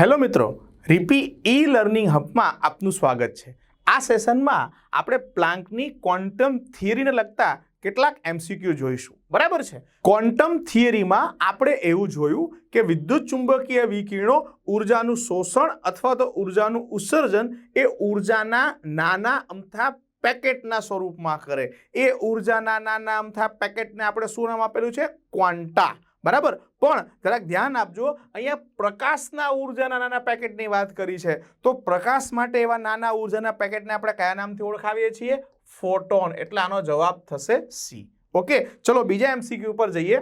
Hello મિત્રો, રીપી e learning હબમાં આપનું સ્વાગત છે. આ સેશનમાં આપણે પ્લાન્કની ક્વોન્ટમ થિયરીને લગતા કેટલાક એમસીક્યુ જોઈશું. બરાબર છે? ક્વોન્ટમ થિયરીમાં આપણે એવું જોયું કે વિદ્યુત ચુંબકીય વિકિરણો ઉર્જાનું શોષણ અથવા તો ઉર્જાનું ઉત્સર્જન એ ઉર્જાના નાના અમથા પેકેટના સ્વરૂપમાં કરે. એ ઉર્જાના નાના અમથા પેકેટને આપણે શું નામ આપેલું છે? ક્વાન્ટા. બરાબર? પણ જરાક ધ્યાન આપજો, અહીંયા પ્રકાશના ઉર્જાના નાના પેકેટની વાત કરી છે. તો પ્રકાશ માટે એવા નાના ઉર્જાના પેકેટને આપણે કયા નામથી ઓળખાવીએ છીએ? ફોટોન. એટલે આનો જવાબ થશે સી ઓકે? ચલો બીજા એમસીક્યુ ઉપર જઈએ.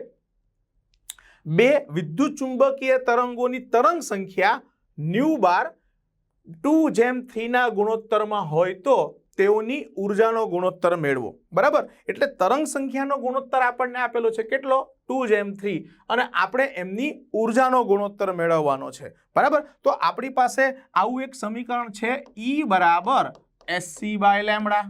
બે વિદ્યુત ચુંબકીય તરંગોની તરંગ સંખ્યા ન્યુ બાર ટુ જેમ થ્રીના ગુણોત્તરમાં હોય તો તેઓની ઉર્જાનો ગુણોત્તર મેળવો. બરાબર? એટલે તરંગ સંખ્યાનો ગુણોત્તર આપણને આપેલો છે કેટલો? ટુ જેમ થ્રી. અને આપણે એમની ઉર્જાનો ગુણોત્તર મેળવવાનો છે. બરાબર? તો આપણી પાસે આવું એક સમીકરણ છે ઈ બરાબર એસસી બાય લેમડા.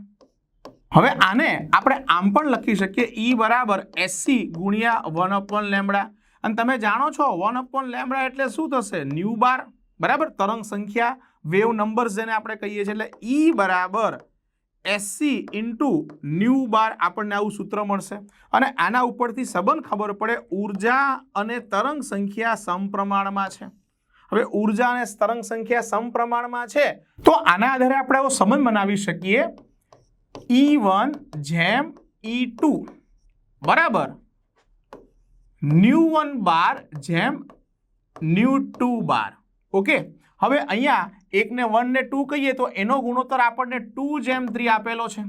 હવે આને આપણે આમ પણ લખી શકીએ. ઈ બરાબર એસસી ગુણ્યા વન અપોન લેમડા. અને તમે જાણો છો, વન અપોન લેમડા એટલે શું થશે? Nu bar. બરાબર? તરંગ સંખ્યા, વેવ નંબર્સ જેને આપણે કહીએ છીએ. એટલે ઈ બરાબર એસસી ઇન્ટુ ન્યૂ બાર આપણને આવું સૂત્ર મળશે. અને આના ઉપરથી સંબંધ ખબર પડે ઊર્જા અને તરંગ સંખ્યા સમપ્રમાણમાં છે. હવે ઊર્જા અને તરંગ સંખ્યા સમપ્રમાણમાં છે, તો આના આધારે આપણે એવો સંબંધ બનાવી શકીએ. ઈ વન જેમ ઈ ટુ બરાબર? ન્યૂ વન બાર જેમ ન્યૂ ટુ બાર. ઓકે? હવે અહીંયા એકને વન ને ટુ કહીએ તો એનો ગુણોત્તર આપણને ટુ જેમ થ્રી આપેલો છે.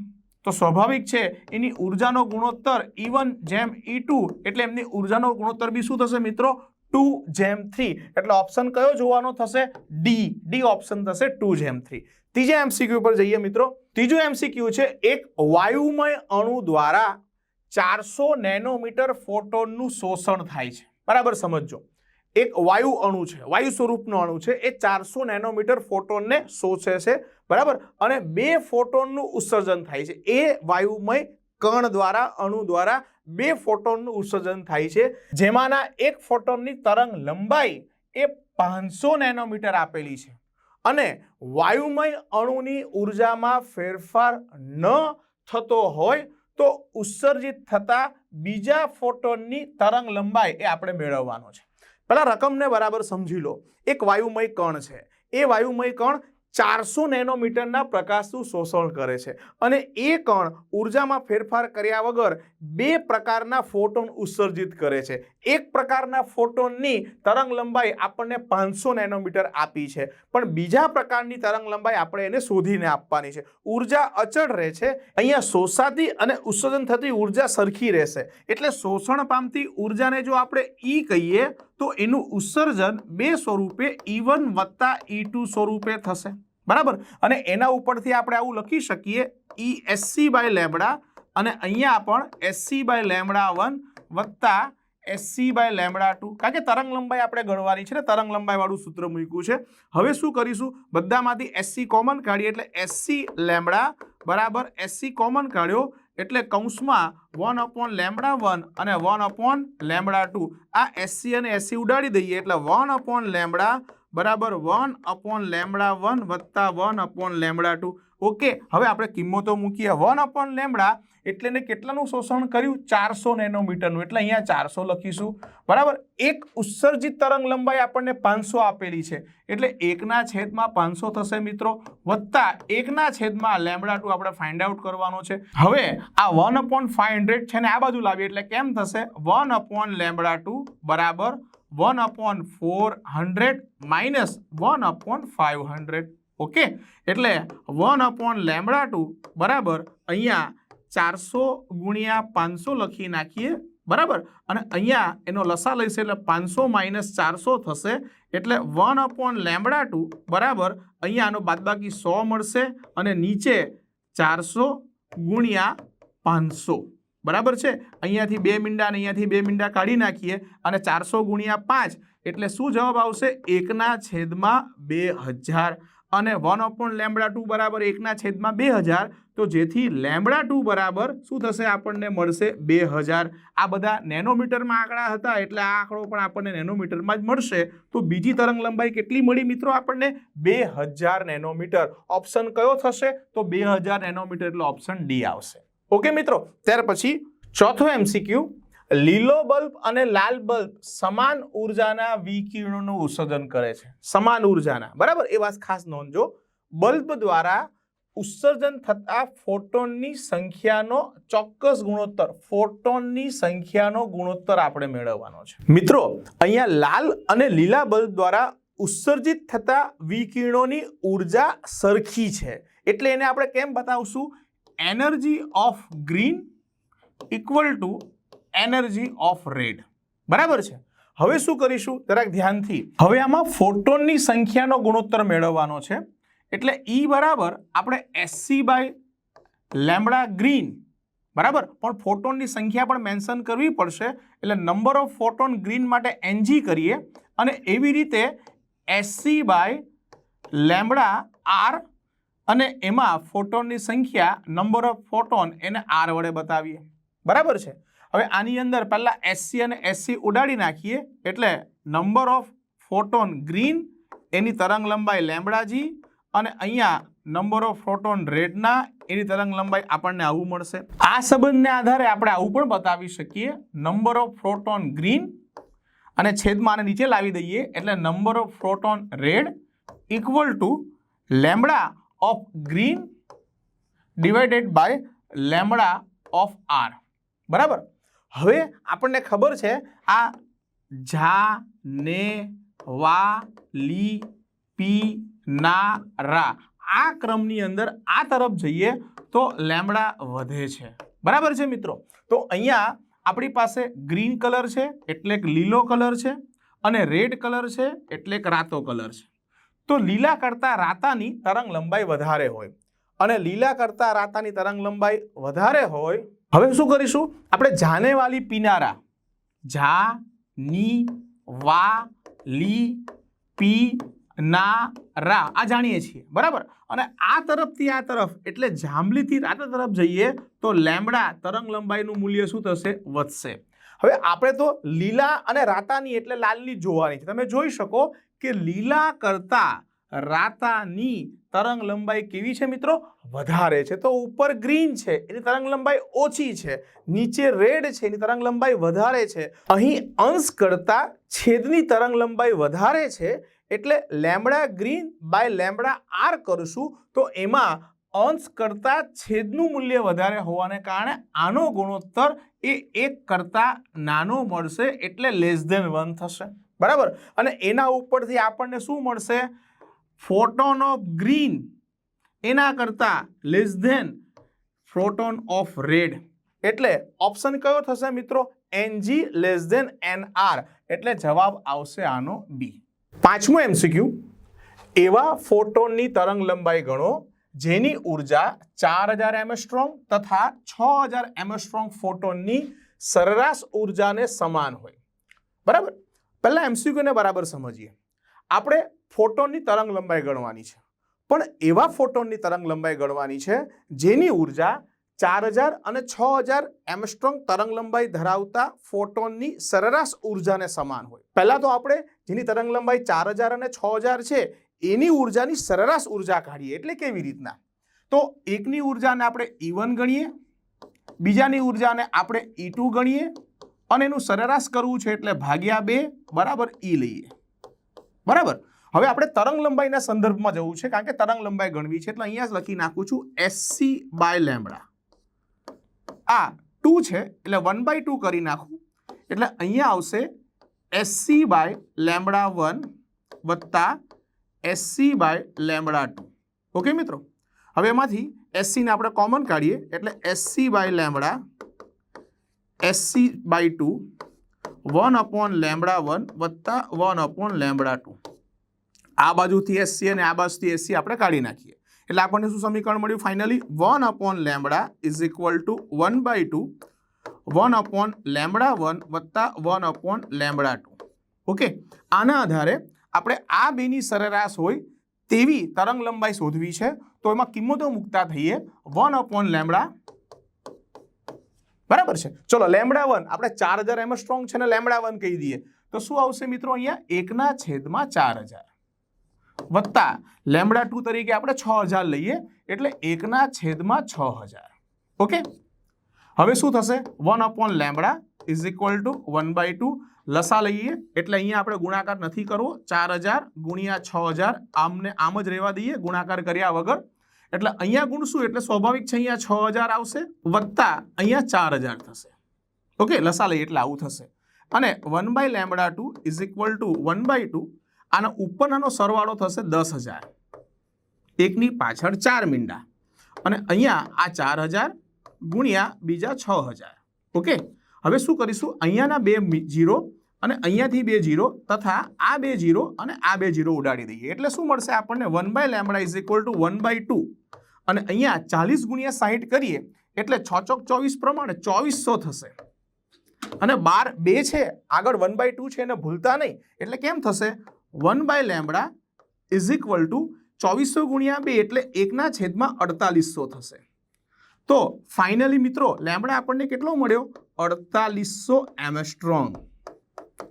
તો સ્વાભાવિક છે, એની ઉર્જાનો ગુણોત્તર ઈ જેમ ઈ ટુ એટલે એમની ઉર્જાનો ગુણોત્તર બી શું થશે મિત્રો? ટુ જેમ થ્રી એટલે ઓપ્શન કયો જોવાનો થશે? ડી ડી ઓપ્શન થશે ટુ જેમ થ્રી ત્રીજા એમસીક્યુ પર જઈએ મિત્રો. ત્રીજું એમસીક્યુ છે, એક વાયુમય અણુ દ્વારા ચારસો નેનોમીટર ફોટોનનું શોષણ થાય છે. બરાબર સમજજો. એક વાયુ અણુ છે, વાયુ સ્વરૂપનો અણુ છે, એ ચારસો નેનોમીટર ફોટોનને શોષે છે, બરાબર? અને બે ફોટોનનું ઉત્સર્જન થાય છે, એ વાયુમય કણ દ્વારા, અણુ દ્વારા બે ફોટોનનું ઉત્સર્જન થાય છે, જેમાંના એક ફોટોનની તરંગ લંબાઈ એ પાંચસો નેનોમીટર આપેલી છે. અને વાયુમય અણુની ઉર્જામાં ફેરફાર ન થતો હોય તો ઉત્સર્જિત થતા બીજા ફોટોનની તરંગ લંબાઈ એ આપણે મેળવવાનો છે. પહેલા રકમને બરાબર સમજી લો. એક વાયુમય કણ છે. એ વાયુમય કણ ચારસો નેનોમીટરના પ્રકાશનું શોષણ કરે છે. અને એ કણ ઉર્જામાં ફેરફાર કર્યા વગર બે પ્રકારના ફોટોન ઉત્સર્જિત કરે છે. એક પ્રકારના ફોટોનની તરંગ લંબાઈ આપણને પાંચસો નેનોમીટર આપી છે. પણ બીજા પ્રકારની તરંગ લંબાઈ આપણે એને શોધીને આપવાની છે. ઊર્જા અચળ રહે છે. અહીંયા શોષાતી અને ઉત્સર્જન થતી ઊર્જા સરખી રહેશે. એટલે શોષણ પામતી ઉર્જાને જો આપણે ઈ કહીએ તો એનું ઉત્સર્જન બે સ્વરૂપે ઈ વન વત્તા ઈ ટુ સ્વરૂપે થશે. બરાબર? અને એના ઉપરથી આપણે આવું લખી શકીએ ઈ એસસી બાય લેમડા અને અહીંયા પણ એસસી બાય લેમડા વન વત્તા એસસી બાય લેમડા ટુ કારણ કે તરંગ લંબાઈ આપણે ગણવાની છે ને, તરંગ લંબાઈવાળું સૂત્ર મૂક્યું છે. હવે શું કરીશું? બધામાંથી એસસી કોમન કાઢીએ એટલે એસસી લેમડા બરાબર એસસી કોમન કાઢ્યો. એટલે કૌંસમાં વન અપોન લેમડા વન અને વન અપોન લેમડા ટુ આ એસસી અને એસસી ઉડાડી દઈએ એટલે વન અપોન લેમડા બરાબર વન અપોન લેમડા વન વત્તા one upon lambda two okay, હવે આપણે કિંમતો મૂકીએ. વન અપોન લેમડા એટલે ને કેટલાનું શોષણ કર્યું? ચારસો નેનોમીટરનું. એટલે અહીંયા ચારસો લખીશું. બરાબર? એક ઉત્સર્જિત તરંગ લંબાઈ આપણને પાંચસો આપેલી છે. એટલે એકના છેદમાં પાંચસો થશે મિત્રો. વત્તા એકના છેદમાં લેમડા ટુ આપણે ફાઇન્ડ આઉટ કરવાનો છે. હવે આ વન અપોન ફાઇવ હંડ્રેડ છે ને આ બાજુ લાવીએ એટલે કેમ થશે? વન અપોન લેમડા ટુ બરાબર one upon four hundred minus one upon five hundred okay? એટલે વન અપોન લેમડા ટુ બરાબર અહીંયા ચારસો ગુણ્યા પાંચસો લખી નાખીએ, બરાબર? અને અહીંયા એનો લસા લઈશે એટલે પાંચસો માઇનસ ચારસો થશે. એટલે વન અપોન લેમડા ટુ બરાબર અહીંયા આનો બાદબાકી સો મળશે અને નીચે ચારસો ગુણ્યા પાંચસો. બરાબર છે? અહીંયાથી બે મીંડા અને અહીંયાથી બે મીંડા કાઢી નાખીએ અને ચારસો ગુણ્યા પાંચ. એટલે શું જવાબ આવશે? એકના છેદમાં બે હજાર. અને વન અપોન લેમડા ટુ બરાબર એકના છેદમાં બે હજાર, તો જેથી લેમડા ટુ બરાબર શું થશે? આપણને મળશે બે હજાર. આ બધા નેનોમીટરમાં આંકડા હતા, એટલે આ આંકડો પણ આપણને નેનોમીટરમાં જ મળશે. તો બીજી તરંગ લંબાઈ કેટલી મળી મિત્રો આપણને? બે હજાર નેનોમીટર. ઓપ્શન કયો થશે? તો બે હજાર નેનોમીટર, એટલે ઓપ્શન ડી આવશે. ઓકે મિત્રો, ત્યાર પછી ચોથો એમસીક્યુ લીલો બલ્બ અને લાલ બલ્બ સમાન ઉર્જાના વિકિરણોનું ઉત્સર્જન કરે છે. સમાન ઉર્જાના. બરાબર? એ વાત ખાસ નોંધજો બલ્બ દ્વારા ઉત્સર્જન થતા ફોટોનની સંખ્યાનો ચોક્કસ ગુણોત્તર, ફોટોનની સંખ્યાનો ગુણોત્તર આપણે મેળવવાનો છે. મિત્રો, અહીંયા લાલ અને લીલા બલ્બ દ્વારા ઉત્સર્જિત થતા વિકિરણોની ઊર્જા સરખી છે. એટલે એને આપણે કેમ બતાવશું? Energy of green equal to energy of red બરાબર છે? હવે શું કરીશું? જરાક ધ્યાનથી. હવે આમાં ફોટોનની સંખ્યાનો ગુણોત્તર મેળવવાનો છે. એટલે ઈ બરાબર આપણે એસસી બાય લેમડા ગ્રીન બરાબર? પણ ફોટોનની સંખ્યા પણ મેન્શન કરવી પડશે. એટલે નંબર ઓફ ફોટોન ગ્રીન માટે એનજી કરીએ. અને એવી રીતે એસસી બાય લેમડા આર અને એમાં ફોટોનની સંખ્યા નંબર ઓફ ફોટોન એને આર વડે બતાવીએ. બરાબર છે? હવે આની અંદર પહેલાં એસસી અને એસસી ઉડાડી નાખીએ. એટલે નંબર ઓફ ફોટોન ગ્રીન એની તરંગ લંબાઈ લેમડાજી અને અહીંયા નંબર ઓફ ફોટોન રેડના એની તરંગ લંબાઈ આપણને આવું મળશે. આ સંબંધને આધારે આપણે આવું પણ બતાવી શકીએ. નંબર ઓફ ફોટોન ગ્રીન અને છેદમાં આને નીચે લાવી દઈએ. એટલે number of photon red equal to lambda of green divided by lambda of R બરાબર? હવે આપણને ખબર છે આ ઝા ને વા લી પી ના રા આ ક્રમની અંદર આ તરફ જઈએ તો લેમડા વધે છે. બરાબર છે મિત્રો? તો અહીંયા આપણી પાસે ગ્રીન કલર છે, એટલે કે લીલો કલર છે, અને રેડ કલર છે, એટલે કે રાતો કલર છે. તો લીલા કરતાં રાતાની તરંગ લંબાઈ વધારે હોય. અને લીલા કરતાં રાતાની તરંગ લંબાઈ વધારે હોય હવે શું કરીશું? આપણે જાને વાલી પીનારા. જા ની વા લી પી ના રા આ જાણીએ છીએ, બરાબર? અને આ તરફથી આ તરફ, એટલે જાંબલીથી રાતા તરફ જઈએ, તો લેમડા તરંગ લંબાઈનું મૂલ્ય શું થશે? વધશે. હવે આપણે તો લીલા અને રાતાની, એટલે લાલની જોવાની છે. તમે જોઈ શકો કે લીલા કરતા રાતાની તરંગ લંબાઈ કેવી છે મિત્રો? વધારે છે. તો ઉપર ગ્રીન છે. એની તરંગ લંબાઈ ઓછી છે. નીચે રેડ છે. એની તરંગ લંબાઈ વધારે છે. અહીં અંશ કરતા છેદની તરંગ લંબાઈ વધારે છે. એટલે lambda green by lambda R કરશું. તો એમાં અંશ કરતા છેદનું મૂલ્ય વધારે હોવાને કારણે આનો ગુણોત્તર એ એક કરતા નાનો મળશે. એટલે લેસ ધેન વન થશે. બરાબર? અને એના ઉપરથી આપણને શું મળશે? ફોટોન ઓફ ગ્રીન એના કરતાં less than photon of red. એટલે ઓપ્શન કયો થશે મિત્રો? NG less than N R એટલે જવાબ આવશે આનો બી પાંચમું એમસીક્યુ એવા ફોટોનની તરંગ લંબાઈ ગણો જેની ઊર્જા ચાર હજાર એમસ્ટ્રોંગ તથા છ હજાર એમસ્ટ્રોંગ ફોટોનની સરેરાશ ઉર્જાને સમાન હોય. બરાબર? પહેલાં એમસીક્યુને બરાબર સમજીએ. આપણે ફોટોનની તરંગ લંબાઈ ગણવાની છે. પણ એવા ફોટોનની તરંગ લંબાઈ ગણવાની છે, જેની ઊર્જા ચાર હજાર અને છ હજાર એમસ્ટ્રોંગ તરંગ લંબાઈ ધરાવતા ફોટોનની સરેરાશ ઉર્જાને સમાન હોય. પહેલાં તો આપણે જેની તરંગ લંબાઈ ચાર હજાર અને છ હજાર છે, એની ઉર્જાની સરેરાશ ઊર્જા કાઢીએ. એટલે કેવી રીતના? તો એકની ઉર્જાને આપણે ઈ વન ગણીએ, બીજાની ઉર્જાને આપણે ઈ ટુ ગણીએ, અને એનું સરેરાશ કરવું છે એટલે ભાગ્યા બે, બરાબર ઈ લઈએ. બરાબર? હવે આપણે તરંગ લંબાઈના સંદર્ભમાં જવું છે, કારણ કે તરંગ લંબાઈ ગણવી છે, એટલે અહીંયા લખી નાખું છું એસસી બાય લેમડા આ ટુ છે, એટલે વન બાય ટુ કરી નાખું. એટલે અહીંયા આવશે એસસી બાય લેમડા વન વત્તા SC by lambda two okay મિત્રો? હવે એમાંથી એસસીને આપણે કોમન કાઢીએ, એટલે SC by lambda SC by two one upon lambda one વત્તા વન અપોન લેમડા ટુ આ બાજુથી એસસી અને આ બાજુથી એસસી આપણે કાઢી નાખીએ. એટલે આપણને શું સમીકરણ મળ્યું? Finally one upon lambda is equal to one by two one upon lambda one વત્તા one upon lambda two okay આના આધારે આપણે આ બેની સરેરાશ હોય તેવી તરંગ લંબાઈ શોધવી છે. તો એમાં કિંમતો મૂકતા થઈએ વન અપોન લેમડા બરાબર છે? ચલો લેમડા વન આપણે ચાર હજાર એમ સ્ટ્રોંગ છે ને લેમડા વન કહી દઈએ. તો શું આવશે મિત્રો અહીંયા? એકના છેદમાં ચાર હજાર. વત્તા લેમડા ટુ તરીકે આપણે છ હજાર લઈએ, એટલે એકના છેદમાં છ હજાર. ઓકે? હવે શું થશે? One upon lambda is equal to one by two. લસા લઈએ, એટલે અહીંયા આપણે ગુણાકાર નથી કરવો. ચાર હજાર ગુણ્યા છ હજાર, આમને આમ જ રહેવા દઈએ, ગુણાકાર કર્યા વગર. એટલે અહીંયા ગુણશું, એટલે સ્વાભાવિક છે અહીંયા છ હજાર આવશે, વત્તા અહીંયા ચાર હજાર થશે. ઓકે? લસા લઈએ, એટલે આવું થશે. અને one by lambda two is equal to one by two આના ઉપરનાનો સરવાળો થશે દસ હજાર. એકની પાછળ ચાર મીંડા. અને અહીંયા આ ચાર હજાર ગુણ્યા બીજા છ હજાર. ઓકે? હવે શું કરીશું? અહીંયાના બે જીરો અને અહીંયાથી બે જીરો તથા આ બે જીરો અને આ બે જીરો ઉડાડી દઈએ. એટલે શું મળશે આપણને? One by lambda is equal to one by two. અને અહીંયા ચાલીસ ગુણ્યા સાહીઠ કરીએ, એટલે છ ચોક ચોવીસ પ્રમાણે ચોવીસો થશે. અને બાર બે છે, આગળ વન બાય ટુ છે એને ભૂલતા નહીં. એટલે કેમ થશે? One by lambda is equal to ચોવીસો ગુણ્યા બે એટલે એકના છેદમાં અડતાલીસો થશે. તો ફાઇનલી મિત્રો લેમડા આપણને કેટલો મળ્યો? અડતાલીસો એમ સ્ટ્રોંગ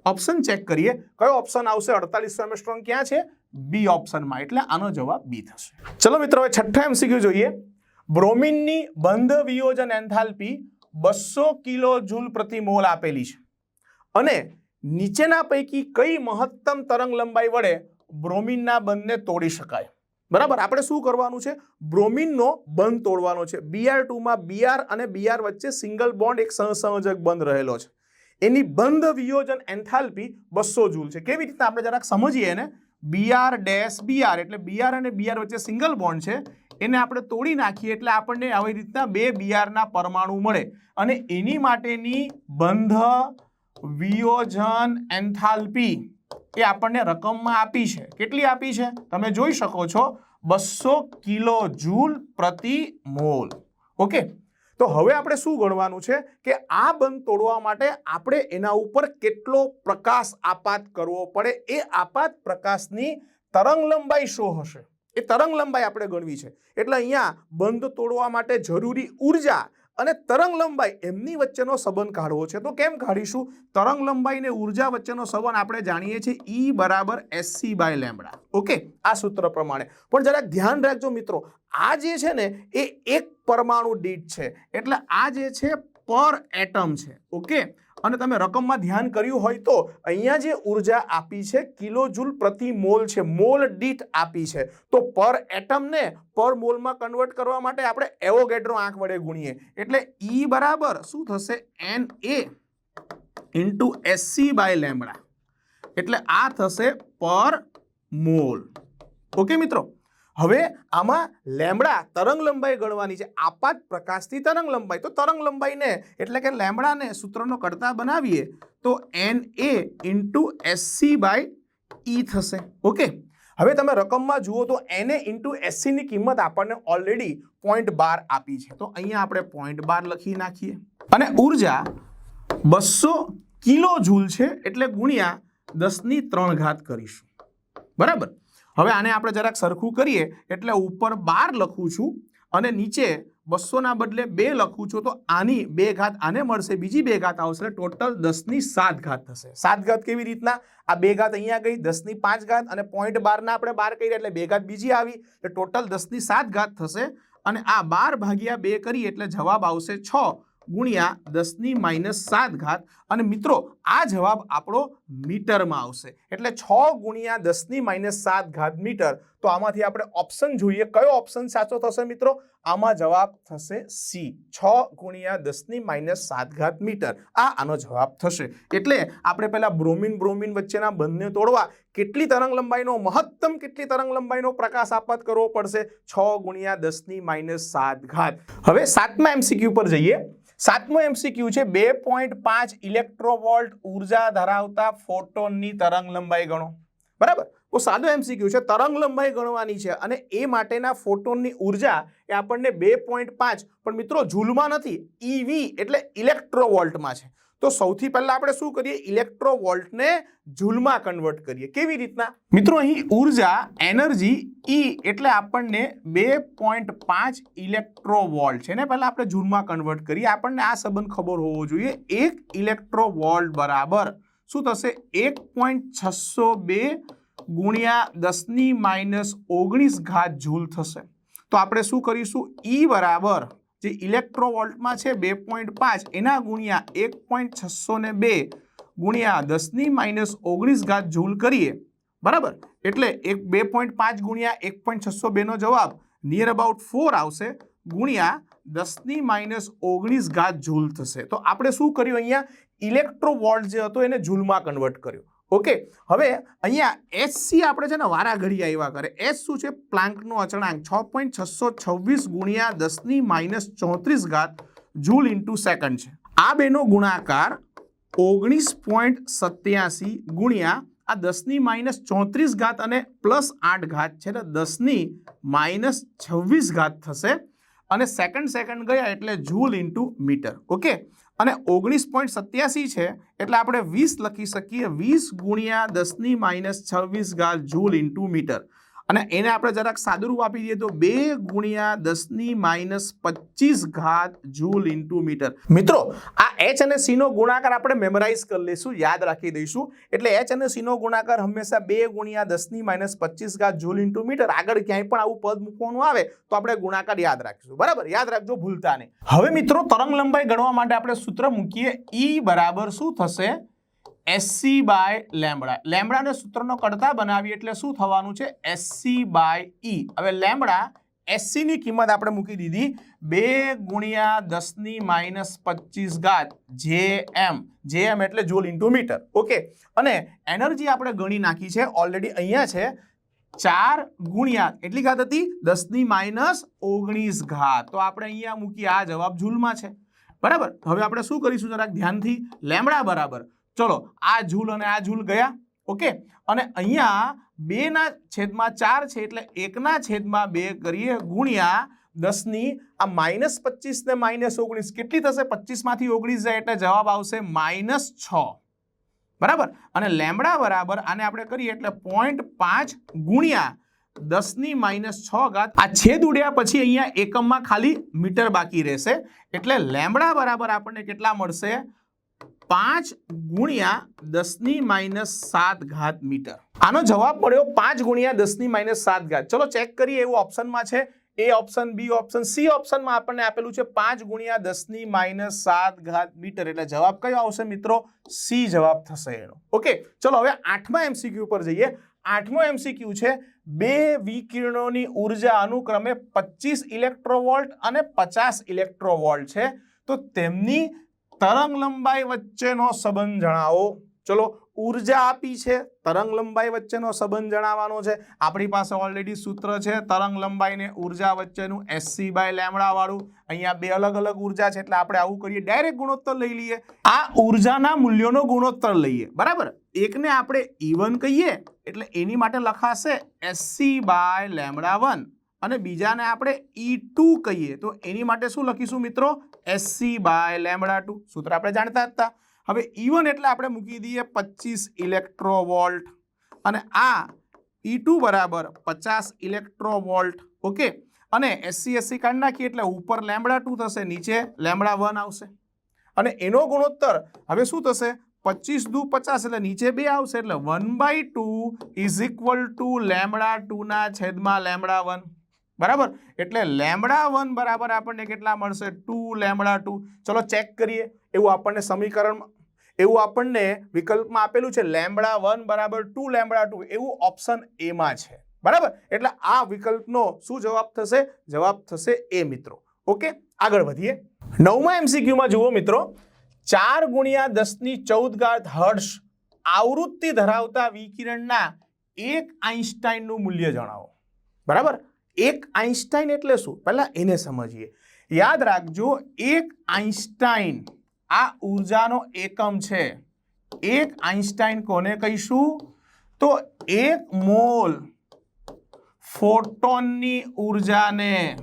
ઓપ્શન ચેક કરીએ. કયો ઓપ્શન આવશે? અડતાલીસો એમસ્ટ્રોંગ ક્યાં છે? બી ઓપ્શનમાં એટલે આનો જવાબ બી થશે. ચલો મિત્રો, હવે છઠ્ઠા એમસીક્યુ જોઈએ. બ્રોમિનની બંધ વિયોજન એન્થાલ્પી બસો કિલો જૂલ પ્રતિ મોલ આપેલી છે. અને નીચેના પૈકી કઈ મહત્તમ તરંગ લંબાઈ વડે બ્રોમિનના બંધને તોડી શકાય? બરાબર? આપણે શું કરવાનું છે? બ્રોમિનનો બંધ તોડવાનો છે. બીઆર ટુમાં બીઆર અને બીઆર વચ્ચે સિંગલ બોન્ડ એક સહસંયોજક બંધ રહેલો છે. એની બંધ વિયોજન એન્થાલ્પી બસો જૂલ છે. કેવી રીતે આપણે જરાક સમજીએ ને બીઆર ડેશ બીઆર એટલે બીઆર અને બીઆર વચ્ચે સિંગલ બોન્ડ છે. એને આપણે તોડી નાખીએ એટલે આપણને આવી રીતના બે બીઆરના પરમાણુ મળે. અને એની માટેની બંધ વિયોજન એન્થાલ્પી એ આપણને રકમમાં આપી છે. કેટલી આપી છે? તમે જોઈ શકો છો, બસો કિલો જૂલ પ્રતિ મોલ. ઓકે? તો હવે આપણે શું ગણવાનું છે? કે આ બંધ તોડવા માટે આપણે એના ઉપર કેટલો પ્રકાશ આપાત કરવો પડે? એ આપાત પ્રકાશની તરંગ લંબાઈ શું હશે? એ તરંગ લંબાઈ આપણે ગણવી છે. એટલે અહીંયા બંધ તોડવા માટે જરૂરી ઊર્જા અને તરંગ લંબાઈ એમની વચ્ચેનો સંબંધ કાઢવો છે. તો કેમ કાઢીશું? તરંગ લંબાઈ ને ઊર્જા વચ્ચેનો સંબંધ આપણે જાણીએ છીએ ઈ બરાબર એસસી બાય લેમડા ઓકે? આ સૂત્ર પ્રમાણે. પણ જરાક ધ્યાન રાખજો મિત્રો. આ જે છે ને, એ એક પરમાણુ દીઠ છે. એટલે આ જે છે, પર એટમ છે. ઓકે? અને તમે રકમમાં ધ્યાન કર્યું હોય તો અહીંયા જે ઊર્જા આપી છે કિલો જૂલ પ્રતિ મોલ છે, મોલ દીઠ આપી છે. તો પર એટમને પર મોલમાં કન્વર્ટ કરવા માટે આપણે એવોગેડ્રો આંખ વડે ગુણીએ. એટલે ઈ બરાબર શું થશે? N A into SC by lambda એટલે આ થશે પર મોલ. ઓકે મિત્રો? હવે આમાં લેમડા તરંગ લંબાઈ ગણવાની છે. આપાત પ્રકાશથી તરંગ લંબાઈ તો તરંગ લંબાઈને એટલે કે લેમડાને સૂત્રનો કરતા બનાવીએ તો N A into SC by E થશે. ઓકે હવે તમે રકમમાં જુઓ તો એને ઇન્ટુ એસસીની કિંમત આપણને ઓલરેડી પોઈન્ટ બાર આપી છે. તો અહીંયા આપણે પોઈન્ટ બાર લખી નાખીએ. અને ઊર્જા બસો કિલો જૂલ છે એટલે ગુણ્યા દસની ત્રણ ઘાત કરીશું. બરાબર? હવે આને આપણે જરાક સરખું કરીએ, એટલે ઉપર બાર લખું છું અને નીચે બસોના બદલે બે લખું છું, તો આની બે ઘાત આને મળશે, બીજી બે ઘાત આવશે ટોટલ દસની સાત ઘાત થશે. સાત ઘાત કેવી રીતના? આ બે ઘાત અહીંયા ગઈ, દસની પાંચ ઘાત અને પોઈન્ટ બારના આપણે બાર કરીએ એટલે બે ઘાત બીજી આવી, એટલે ટોટલ દસની સાત ઘાત થશે અને આ બાર ભાગ્યા બે કરીએ એટલે જવાબ આવશે છ. ગુણ્યા દસની માઇનસ સાત ઘાત. અને મિત્રો, આ જવાબ આપણો મીટરમાં આવશે. એટલે છ ગુણ્યા દસની માઇનસ સાત ઘાત મીટર. તો આમાંથી આપણે ઓપ્શન જોઈએ. કયો ઓપ્શન સાચો થશે મિત્રો? આમાં જવાબ થશે સી છ ગુણ્યા દસની માઇનસ સાત ઘાત મીટર. આ આનો જવાબ થશે. એટલે આપણે પહેલાં બ્રોમિન બ્રોમિન વચ્ચેના બંને તોડવા. કેટલી તરંગ લંબાઈનો, મહત્તમ કેટલી તરંગ લંબાઈનો પ્રકાશ આપાત કરવો પડશે? છ ગુણ્યા દસની માઇનસ સાત ઘાત. હવે સાતમા એમસીક્યુ પર જઈએ. સાતમો એમસીક્યુ છે, બે પોઈન્ટ પાંચ ઇલેક્ટ્રોવોલ્ટ ઊર્જા ધરાવતા ફોટોનની તરંગ લંબાઈ ગણો. બરાબર? તો સાદો એમસીક્યુ છે, તરંગ લંબાઈ ગણવાની છે અને એ માટેના ફોટોનની ઊર્જા એ આપણને બે પોઈન્ટ પાંચ, પણ મિત્રો, જૂલમાં નથી ઈવી એટલે ઇલેક્ટ્રોવોલ્ટમાં છે. તો સૌથી પહેલા આપણે શું કરીએ? ઇલેક્ટ્રોવોલ્ટને જૂલમાં કન્વર્ટ કરીએ. કેવી રીતના? મિત્રો, અહીં ઊર્જા એનર્જી ઈ એટલે આપણને બે પોઈન્ટ પાંચ ઇલેક્ટ્રોવોલ્ટ છે ને? પહેલાં આપણે જૂલમાં કન્વર્ટ કરીએ. આપણને આ સંબંધ ખબર હોવો જોઈએ. એક ઇલેક્ટ્રોવોલ્ટ બરાબર શું થશે? એક પોઈન્ટ છસો બે ગુણ્યા દસની માઇનસ ઓગણીસ ઘાત જૂલ થશે. તો આપણે શું કરીશું? ઈ બરાબર જે ઇલેક્ટ્રોવોલ્ટમાં છે બે પોઈન્ટ પાંચ, એના ગુણ્યા એક પોઈન્ટ છસો ને બે ગુણ્યા દસની માઇનસ ઓગણીસ ઘાત જૂલ કરીએ. બરાબર? એટલે એક બે પોઈન્ટ પાંચ ગુણ્યા એક પોઈન્ટ છસો બેનો જવાબ નિયર અબાઉટ ફોર આવશે ગુણ્યા દસની માઇનસ ઓગણીસ ઘાત જૂલ થશે. તો આપણે શું કર્યું અહીંયા? ઇલેક્ટ્રોવોલ્ટ જે હતો એને જૂલમાં કન્વર્ટ કર્યો. ઓકે, હવે અહીંયા એસસી આપણે છે ને વારા ઘડી આવ્યા કરે. એસ શું છે? પ્લાન્કનો અચળાંક છ પોઈન્ટ છસો છવ્વીસ ગુણ્યા દસની માઇનસ ચોત્રીસ ઘાત જૂલ ઇન્ટુ સેકન્ડ છે. આ બેનો ગુણાકાર ઓગણીસ પોઈન્ટ સત્યાસી ગુણ્યા આ દસની માઇનસ ચોત્રીસ ઘાત અને પ્લસ આઠ ઘાત છે એટલે દસની માઇનસ છવ્વીસ ઘાત થશે. અને સેકન્ડ સેકન્ડ ગયા એટલે જૂલ ઇન્ટુ મીટર ઓકે? અને ઓગણીસ પોઈન્ટ સત્યાસી છે, એટલે આપણે વીસ લખી શકીએ, વીસ ગુણ્યા દસની માઇનસ છવ્વીસ ગાલ જૂલ ઇન્ટુ મીટર. અને એને આપણે જરાક સાદુરૂપ આપી દઈએ તો બે ગુણ્યા દસની માઇનસ પચીસ ઘાત જૂલ ઇન્ટુ મીટર. મિત્રો, આ એચ અને સી નો ગુણાકાર આપણે મેમરાઇઝ કરી લઈશું, યાદ રાખી દઈશું. એટલે એચ અને સી નો ગુણાકાર હંમેશા બે ગુણ્યા દસની માઇનસ પચીસ ઘાત જૂલ ઇન્ટુ મીટર. આગળ ક્યાંય પણ આવું પદ મૂકવાનું આવે, તો આપણે ગુણાકાર યાદ રાખીશું. બરાબર? યાદ રાખજો ભૂલતા નહીં હવે મિત્રો, તરંગ લંબાઈ ગણવા માટે આપણે સૂત્ર મૂકીએ. ઈ બરાબર શું થશે? એસસી બાય લેમ્બડા લેમ્બડાને સૂત્રનો કડતા બનાવીએ એટલે શું થવાનું છે? એસસી બાય ઈ હવે લેમ્બડા એસસીની કિંમત આપણે મૂકી દીધી. બે ગુણ્યા દસની માઇનસ પચીસ ઘાત જે એમ જે એમ એટલે જોલ ઇન્ટુ મીટર. ઓકે? અને એનર્જી આપણે ગણી નાખી છે. ઓલરેડી અહીંયા છે. ચાર ગુણ્યા એટલી ઘાત હતી? દસની માઇનસ ઓગણીસ ઘાત. તો આપણે અહીંયા મૂકી આ જવાબ જૂલમાં છે. બરાબર? હવે આપણે શું કરીશું? જરાક ધ્યાનથી. લેમડા બરાબર. ચલો, આ ઝૂલ અને આ ઝૂલ ગયા, ઓકે? અને અહીંયા બેના છેદમાં ચાર છે એટલે એકના છેદમાં બે કરીએ ગુણ્યા દસની આ માઇનસ પચીસ ને માઇનસ ઓગણીસ, કેટલી થશે? પચીસમાંથી ઓગણીસ જાય એટલે જવાબ આવશે માઇનસ છ. બરાબર? અને લેમડા બરાબર, આને આપણે કરીએ એટલે પોઈન્ટ પાંચ ગુણ્યા દસની માઇનસ છ ઘાત, આ છેદ ઉડ્યા પછી અહીંયા એકમમાં ખાલી મીટર બાકી રહેશે. એટલે લેમડા બરાબર આપણને કેટલા મળશે? પાંચ ગુણ્યા દસની માઇનસ સાત ઘાત મીટર. આનો જવાબ મળ્યો પાંચ ગુણ્યા દસની માઇનસ સાત ઘાત. ચલો ચેક કરીએ એવું ઓપ્શનમાં છે. A option, B option, C ઓપ્શનમાં આપણને આપેલું છે પાંચ ગુણ્યા દસની માઇનસ સાત ઘાત મીટર. એટલે જવાબ કયો આવશે મિત્રો? સી જવાબ થશે એનો. ઓકે, ચલો હવે આઠમા એમસીક્યુ પર જઈએ. આઠમો એમસીક્યુ છે, બે વિકિરણોની ઊર્જા અનુક્રમે પચીસ ઇલેક્ટ્રોવોલ્ટ અને પચાસ ઇલેક્ટ્રોવોલ્ટ છે. તો તેમની તરંગ લંબાઈ વચ્ચેનો સંબંધ જણાવો. ચલો, ઊર્જા આપી છે તરંગ લંબાઈ વચ્ચેનો સંબંધ જણાવવાનો છે. આપણી પાસે ઓલરેડી સૂત્ર છે તરંગ લંબાઈ ને ઊર્જા વચ્ચેનું એસસી બાય લેમડા વાળું. અહીંયા બે અલગ અલગ ઊર્જા છે, એટલે આપણે આવું કરીએ. ડાયરેક્ટ ગુણોત્તર લઈ લઈએ. આ ઉર્જાના મૂલ્યોનો ગુણોત્તર લઈએ. બરાબર? એકને આપણે ઇવન કહીએ, એટલે એની માટે લખાશે એસસી બાય લેમડા વન. અને બીજાને આપણે ઈ ટુ કહીએ. તો એની માટે શું લખીશું મિત્રો? એસસી બાય લેમડા ટુ સૂત્ર આપણે જાણતા હતા હવે ઇવન એટલે આપણે મૂકી દઈએ પચીસ ઇલેક્ટ્રોવોલ્ટ. અને આ ઈ ટુ બરાબર પચાસ ઇલેક્ટ્રોવોલ્ટ. ઓકે? અને એસસી એસસી કાઢી નાખીએ એટલે ઉપર લેમડા ટુ થશે, નીચે લેમડા વન આવશે. અને એનો ગુણોત્તર હવે શું થશે? પચીસ દુ પચાસ એટલે નીચે બે આવશે એટલે one by two is equal to lambda ટુના છેદમાં લેમડા વન બરાબર? એટલે લેમડા વન બરાબર આપણને કેટલા મળશે? Two lambda two. ચલો ચેક કરીએ. એવું આપણને સમીકરણ, એવું આપણને વિકલ્પમાં આપેલું છે લેમડા વન બરાબર ટુ લેમડા ટુ. એવું ઓપ્શન એમાં છે. બરાબર? એટલે આ વિકલ્પનો શું જવાબ થશે? જવાબ થશે એ મિત્રો. ઓકે? આગળ વધીએ. નવમા એમસીક્યુમાં જુઓ, મિત્રો. ચાર ગુણ્યા દસની ચૌદ ઘાત હર્ષ આવૃત્તિ ધરાવતા વિકિરણના એક આઈન્સ્ટાઈનનું મૂલ્ય જણાવો. બરાબર? એક આઈન્સ્ટાઈન એટલે શું? પહેલાં એને સમજીએ. યાદ રાખજો, એક આઈન્સ્ટાઈન આ ઉર્જાનો એકમ છે. એક આઈન્સ્ટાઈન કોને કહીશું? તો એક મોલ ફોટોનની ઉર્જાને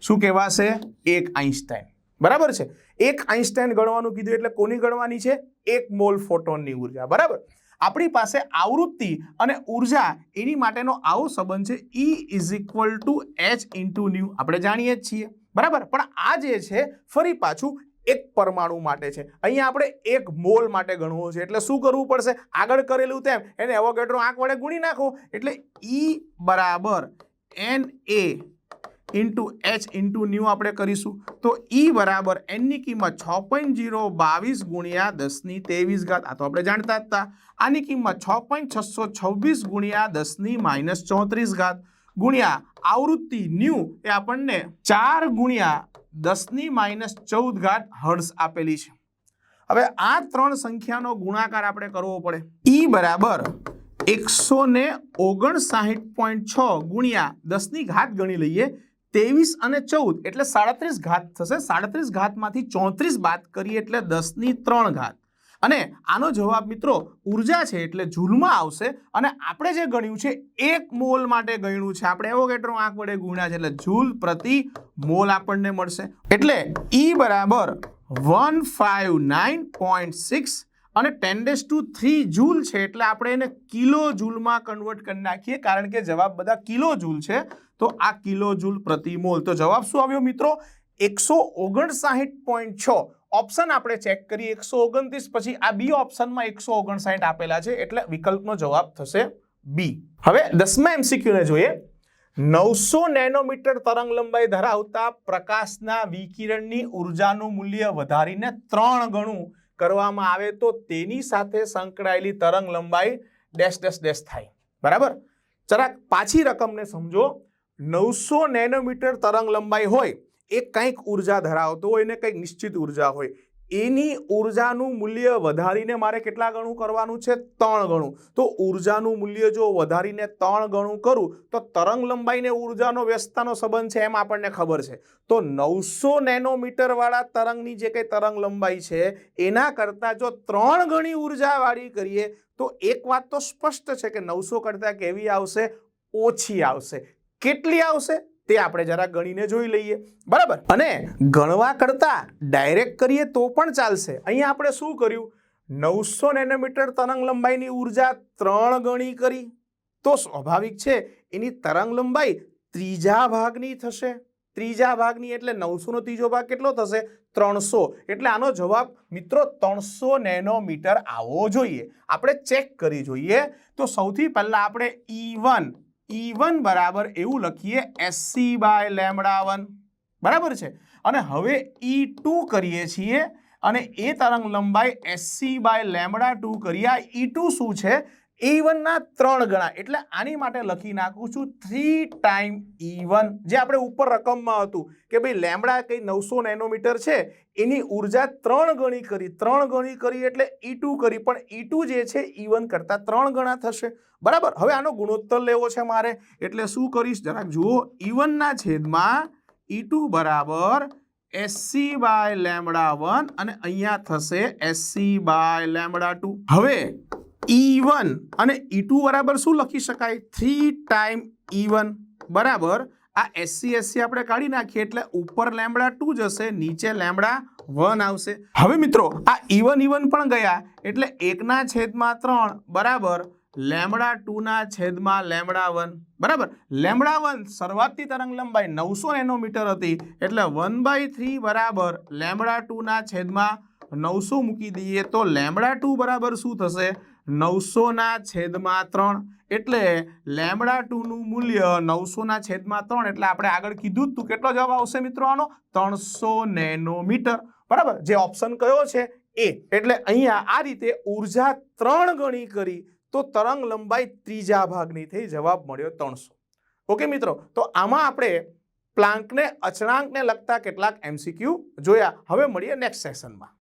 શું કહેવાશે? એક આઈન્સ્ટાઈન બરાબર છે? એક આઇન્સ્ટાઈન ગણવાનું કીધું એટલે કોની ગણવાની છે? એક મોલ ફોટોનની ઊર્જા. બરાબર? આપણી પાસે આવૃત્તિ અને ઊર્જા એની માટેનો આવો સંબંધ છે E E is equal to H into nu આપણે જાણીએ જ છીએ. બરાબર? પણ આ જે છે, ફરી પાછું એક પરમાણુ માટે છે. અહીંયા આપણે એક મોલ માટે ગણવું છે. એટલે શું કરવું પડશે? આગળ કરેલું તેમ એને એવોગેડ્રો આંક વડે ગુણી નાખો. એટલે ઈ બરાબર N A into H into nu આપણે કરીશું. તો ઈ બરાબર એનની કિંમત છ પોઈન્ટ જીરો બાવીસ ગુણ્યા દસની ત્રેવીસ ઘાત. આ તો આપણે જાણતા હતા આની કિંમત છ પોઈન્ટ છસો છવ્વીસ ગુણ્યા દસની માઇનસ ચોત્રીસ ઘાત. ગુણ્યા આવૃત્તિ ન્યૂ એ આપણને ચાર ગુણ્યા દસની માઇનસ ચૌદ ઘાત હર્ષ આપેલી છે. હવે આ ત્રણ સંખ્યાનો ગુણાકાર આપણે કરવો પડે. ઈ બરાબર એકસો ને ઓગણસાહીઠ પોઈન્ટ છ ગુણ્યા દસની ઘાત ગણી લઈએ. ત્રેવીસ અને ચૌદ એટલે સાડત્રીસ ઘાત થશે. સાડત્રીસ ઘાતમાંથી ચોત્રીસ બાદ કરીએ એટલે દસની ત્રણ ઘાત. અને આનો જવાબ મિત્રો ઊર્જા છે એટલે જૂલમાં આવશે. અને આપણે જે ગણ્યું છે એક મોલ માટે ગણ્યું છે. આપણે એવોગેડ્રો આંક વડે ગુણ્યા છે એટલે જૂલ પ્રતિ મોલ આપણને મળશે. એટલે ઈ બરાબર one five nine point six અને ટેન ડેસ ટુ થ્રી જૂલ છે એટલે આપણે એને કિલો જૂલમાં કન્વર્ટ કરી નાખીએ, કારણ કે જવાબ બધા કિલો જૂલ છે. તો આ કિલો જૂલ પ્રતિ મોલ. તો જવાબ શું આવ્યો મિત્રો? એકસો ઓગણસાઠ પોઈન્ટ છ. ઓપ્શન આપણે ચેક કરીએ. એકસો ઓગણત્રીસ પછી આ બી ઓપ્શનમાં એકસો ઓગણસાઠ આપેલા છે, એટલે વિકલ્પનો જવાબ થશે બી હવે દસમા એમસીક્યુને જોઈએ. નવસો નેનોમીટર તરંગ લંબાઈ ધરાવતા પ્રકાશના વિકિરણની ઉર્જાનું મૂલ્ય વધારીને ત્રણ ગણું કરવામાં આવે તો તેની સાથે સંકળાયેલી તરંગ લંબાઈ ડેશ ડેશ ડેશ થાય. બરાબર? જરાક પાછી રકમને સમજો. નવસો નેનોમીટર તરંગ લંબાઈ હોય એ કંઈક ઊર્જા ધરાવતો હોય ને કંઈક નિશ્ચિત ઊર્જા હોય. એની ઉર્જાનું મૂલ્ય વધારીને મારે કેટલા ગણું કરવાનું છે? ત્રણ ગણું. તો ઉર્જાનું મૂલ્ય જો વધારીને ત્રણ ગણું કરું, તો તરંગ લંબાઈને ઉર્જાનો વ્યસ્તતાનો સંબંધ છે એમ આપણને ખબર છે. તો નવસો નેનોમીટરવાળા તરંગની જે કંઈ તરંગ લંબાઈ છે, એના કરતાં જો ત્રણ ગણી ઉર્જાવાળી કરીએ, તો એક વાત તો સ્પષ્ટ છે કે નવસો કરતાં કેવી આવશે? ઓછી આવશે. કેટલી આવશે? તે આપણે જરા ગણીને જોઈ લઈએ. બરાબર? અને ગણવા કરતા ડાયરેક્ટ કરીએ તો પણ ચાલશે. અહીંયા આપણે શું કર્યું? નવસો નેનોમીટર તરંગ લંબાઈની ઊર્જા ત્રણ ગણી કરી. તો સ્વાભાવિક છે, એની તરંગ લંબાઈ ત્રીજા ભાગની થશે. ત્રીજા ભાગની એટલે નવસોનો ત્રીજો ભાગ કેટલો થશે? ત્રણસો. એટલે આનો જવાબ, મિત્રો, ત્રણસો નેનોમીટર આવવો જોઈએ. આપણે ચેક કરી જોઈએ. તો સૌથી પહેલાં આપણે ઈ વન ઈ વન બરાબર એવું લખીએ એસસી બાય લેમડા વન બરાબર છે? અને હવે ઈ ટુ કરીએ છીએ અને એ તરંગ લંબાઈ એસસી બાય લેમડા ટુ કરીએ. આ ઈ ટુ શું છે? એ વનના ત્રણ ગણા. એટલે આની માટે લખી નાખું છું થ્રી ટાઈમ ઈ વન જે આપણે ઉપર રકમમાં હતું કે ભાઈ લેમડા કંઈ નવસો નેનોમીટર છે, એની ઊર્જા ત્રણ ગણી કરી. ત્રણ ગણી કરી એટલે ઈ ટુ કરી. પણ ઈ ટુ જે છે ઈ વન કરતાં ત્રણ ગણા થશે. બરાબર? હવે આનો ગુણોત્તર લેવો છે મારે. એટલે શું કરીશ? જરાક જુઓ. ઈ વનના છેદમાં ઈ બરાબર એસસી બાય લેમડા વન અને અહીંયા થશે એસસી બાય લેમડા ટુ હવે ઈ વન અને ઈ ટુ બરાબર શું લખી શકાય? થ્રી ટાઈમ ઈ વન બરાબર? આ એસસી એસસી આપણે કાઢી નાખીએ એટલે ઉપર લેમડા ટુ જશે નીચે લેમડા વન આવશે. હવે મિત્રો, આ ઈવન ઈવન પણ ગયા એટલે એકના છેદમાં ત્રણ. બરાબર? લેમડા ટુના છેદમાં લેમડા વન બરાબર? લેમડા વન શરૂઆતની તરંગ લંબાઈ નવસો નેનોમીટર હતી એટલે વન બાય થ્રી બરાબર લેમડા ટુના છેદમાં નવસો મૂકી દઈએ તો લેમડા ટુ બરાબર શું થશે? નવસોના છેદમાં ત્રણ. એટલે લેમડા ટુનું મૂલ્ય નવસોના છેદમાં ત્રણ. એટલે આપણે આગળ કીધું તું કેટલો જવાબ આવશે મિત્રો આનો? ત્રણસો નેનોમીટર બરાબર? જે ઓપ્શન કયો છે? એ. એટલે અહીંયા આ રીતે ઊર્જા ત્રણ ગણી કરી તો તરંગ લંબાઈ ત્રીજા ભાગની થઈ જવાબ મળ્યો ત્રણસો. ઓકે મિત્રો? તો આમાં આપણે પ્લાન્કને, અચળાંકને લગતા કેટલાક એમસીક્યુ જોયા. હવે મળીએ નેક્સ્ટ સેશનમાં